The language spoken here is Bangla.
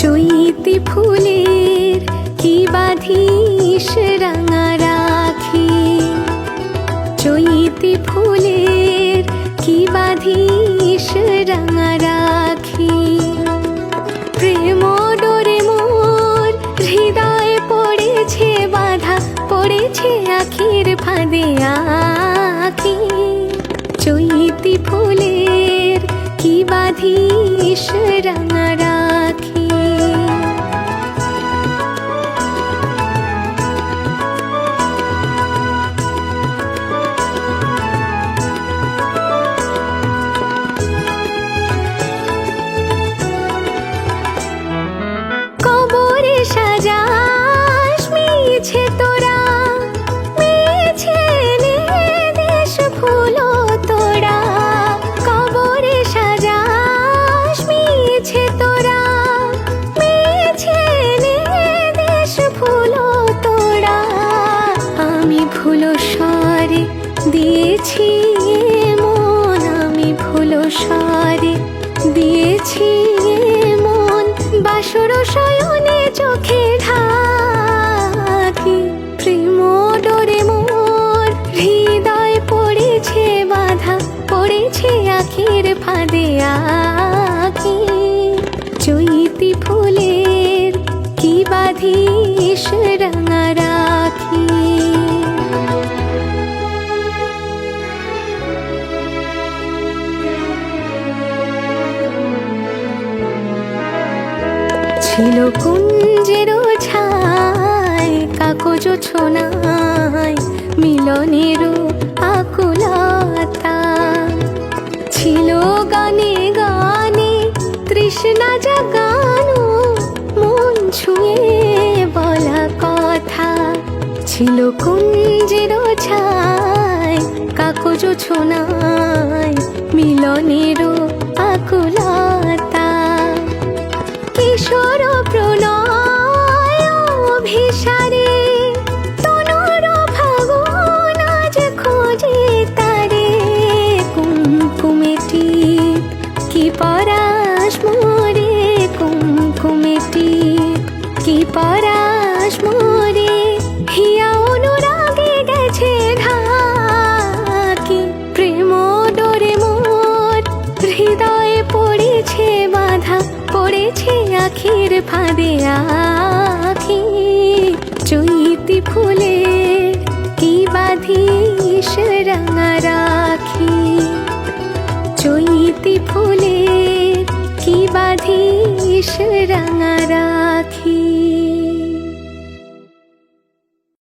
চৈতি ফুলের কি বাধিস রাঙা রাখি? চৈতি ফুলের কি বাধিস রাঙা রাখি? প্রেম ডোরে মোর হৃদয়ে পড়েছে বাধা, পড়েছে আখির ফাঁদে আখি। চৈতি ফুলের কি বাধিস রাঙা রাখি? দিয়েছি মন আমি ফুলো সরে দিয়েছি মন বাসর শয়নে চোখে ঢাকি। প্রেম ডোরে মোর হৃদয় পড়েছে বাধা, পড়েছে আখির ফাঁদে আখি চৈতি ফুলের কি বাধিস রাঙা রাখি? ছিল কুঞ্জের ছায় কাগজ ছোনায় মিলনের আকুলতা। ছিল গানে গানে, তৃষ্ণা জাগানো, মন ছুঁয়ে বলা কথা। ছিল কুঞ্জের ছায় কাগজ ছোনায় মিলনের পড়েছে বাধা, পড়েছে আখির ফাঁদে আখি। চৈতি ফুলে কি বাধিস রাঙা রাখি। চৈতি ফুলে কি বাধিস রাঙা রাখি।